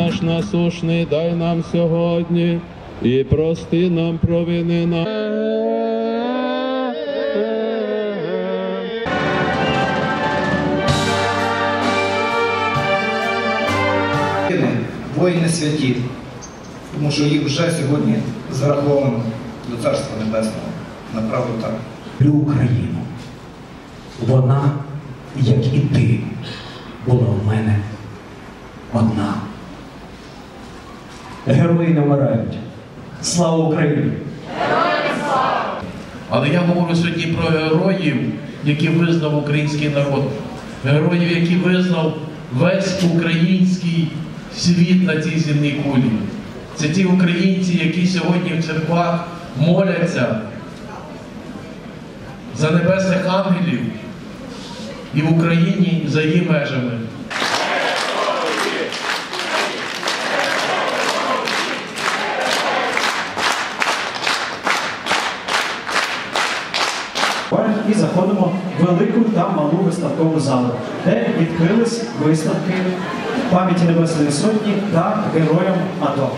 наш насушний дай нам сьогодні, і прости нам провини наші. воїни святі, тому що їх вже сьогодні зараховано до Царства Небесного. Направду так. люблю Україну. Вона, як і ти, була в мене одна. Герої не вмирають. Слава Україні! Героям слава! Але я говорю сьогодні про героїв, які визнав український народ, героїв, які визнав весь український світ на цій земній кулі. Це ті українці, які сьогодні в церквах моляться за небесних ангелів і в Україні за її межами. барах і заходимо в велику та малу виставкову залу, де відкрились виставки пам'яті Небесної Сотні та героям АТО.